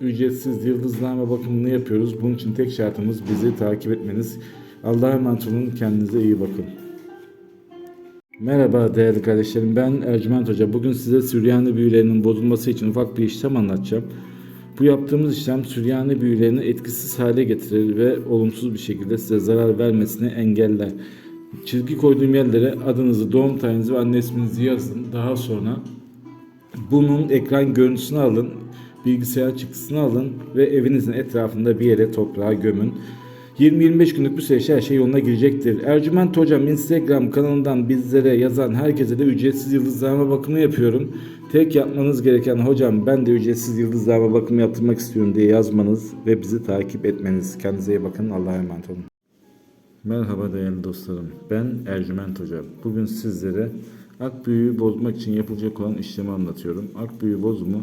ücretsiz yıldızname bakımını yapıyoruz. Bunun için tek şartımız bizi takip etmeniz. Allah'a emanet olun. Kendinize iyi bakın. Merhaba değerli kardeşlerim. Ben Ercüment Hoca. Bugün size Süryani büyülerinin bozulması için ufak bir işlem anlatacağım. Bu yaptığımız işlem Süryani büyülerini etkisiz hale getirir ve olumsuz bir şekilde size zarar vermesini engeller. Çizgi koyduğum yerlere adınızı, doğum tarihinizi ve anne isminizi yazın. Daha sonra bunun ekran görüntüsünü alın, bilgisayar çıktısını alın ve evinizin etrafında bir yere toprağa gömün. 20-25 günlük bir süreçte her şey yoluna girecektir. Ercüment Hocam Instagram kanalından bizlere yazan herkese de ücretsiz yıldızlama bakımı yapıyorum. Tek yapmanız gereken hocam ben de ücretsiz yıldızlama bakımı yaptırmak istiyorum diye yazmanız ve bizi takip etmeniz. Kendinize iyi bakın. Allah'a emanet olun. Merhaba değerli dostlarım. Ben Ercüment Hoca. Bugün sizlere ak büyüğü bozmak için yapılacak olan işlemi anlatıyorum. Ak büyüğü bozumu